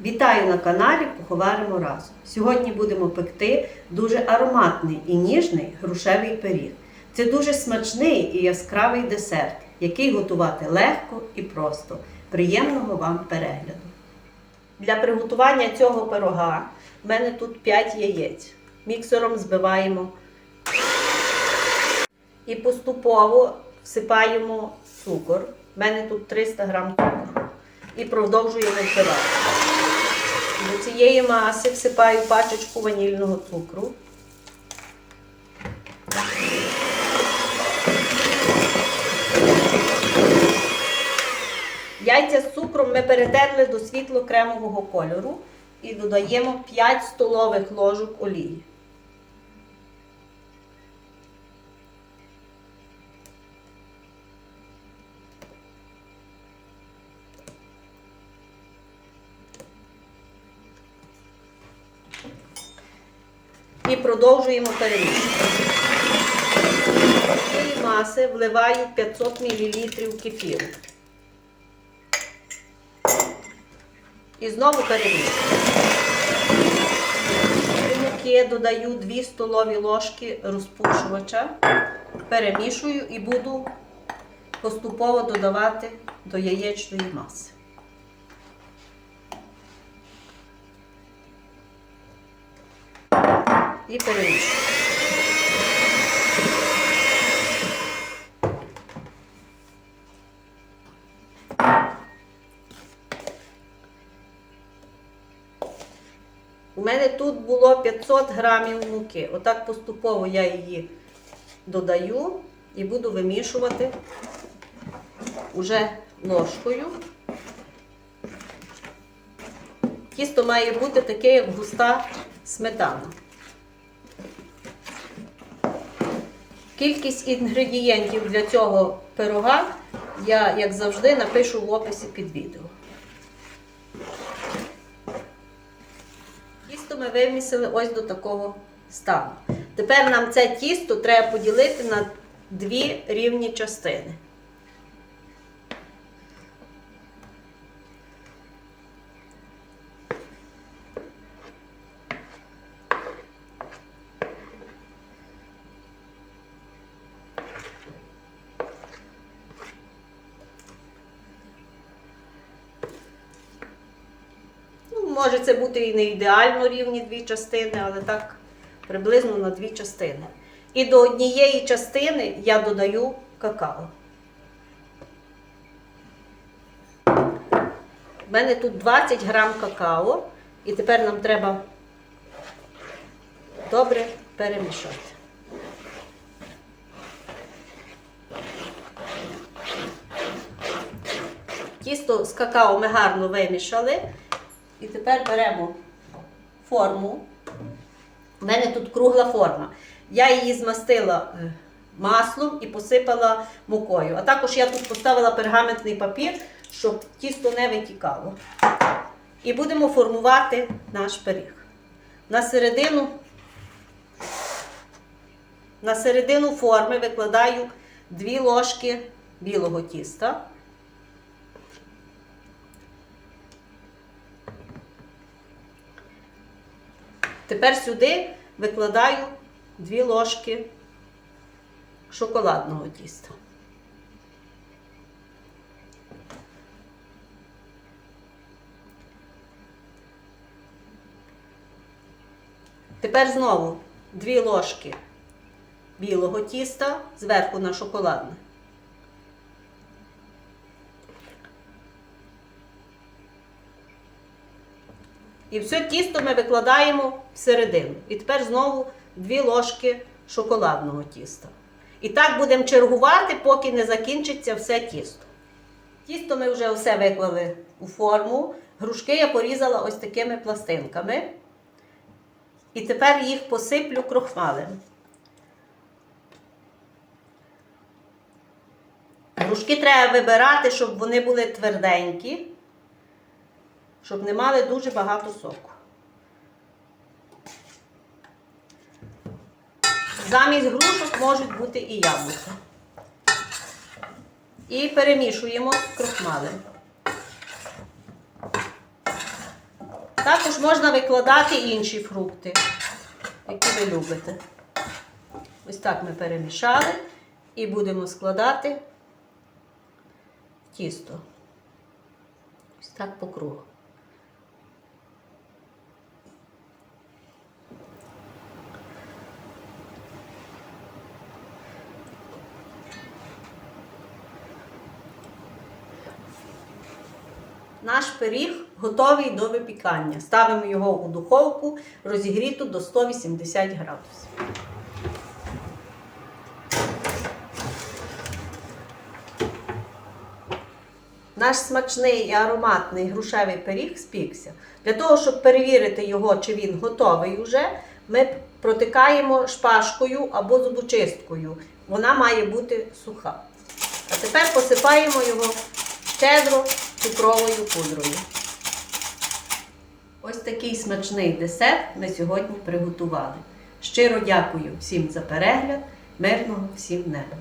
Вітаю на каналі Куховаримо разом. Сьогодні будемо пекти дуже ароматний і ніжний грушевий пиріг. Це дуже смачний і яскравий десерт, який готувати легко і просто. Приємного вам перегляду. Для приготування цього пирога в мене тут 5 яєць. Міксером збиваємо і поступово всипаємо цукор. У мене тут 300 грам цукру. І продовжуємо вбивати. До цієї маси всипаю пачечку ванільного цукру. Яйця з цукром ми перетерли до світло-кремового кольору і додаємо 5 столових ложок олії. І продовжуємо перемішувати. До цієї маси вливаю 500 мл кефіру. І знову перемішую. До муки додаю 2 столові ложки розпушувача, перемішую і буду поступово додавати до яєчної маси. І перемішую. У мене тут було 500 грамів муки. Отак поступово я її додаю і буду вимішувати уже ложкою. Тісто має бути таке, як густа сметана. Кількість інгредієнтів для цього пирога я, як завжди, напишу в описі під відео. Тісто ми вимісили ось до такого стану. Тепер нам це тісто треба поділити на дві рівні частини. Може це бути і не ідеально рівні дві частини, але так приблизно на дві частини. І до однієї частини я додаю какао. У мене тут 20 грам какао, і тепер нам треба добре перемішати. Тісто з какао ми гарно вимішали. І тепер беремо форму. У мене тут кругла форма. Я її змастила е, маслом і посипала мукою. А також я тут поставила пергаментний папір, щоб тісто не витікало. І будемо формувати наш пиріг. На середину, на середину форми викладаю 2 ложки білого тіста. Тепер сюди викладаю 2 ложки шоколадного тіста. Тепер знову 2 ложки білого тіста зверху на шоколадне. І все тісто ми викладаємо всередину. І тепер знову 2 ложки шоколадного тіста. І так будемо чергувати, поки не закінчиться все тісто. Тісто ми вже все виклали у форму. Грушки я порізала ось такими пластинками. І тепер їх посиплю крохмалем. Грушки треба вибирати, щоб вони були тверденькі щоб не мали дуже багато соку. Замість грушок можуть бути і яблука. І перемішуємо з крохмалем. Також можна викладати інші фрукти, які ви любите. Ось так ми перемішали і будемо складати тісто. Ось так по кругу. Наш пиріг готовий до випікання. Ставимо його у духовку розігріту до 180 градусів. Наш смачний і ароматний грушевий пиріг спікся. Для того, щоб перевірити його, чи він готовий уже, ми протикаємо шпажкою або зубочисткою. Вона має бути суха. А тепер посипаємо його щедро цукровою пудрою. Ось такий смачний десерт ми сьогодні приготували. Щиро дякую всім за перегляд, мирного всім неба!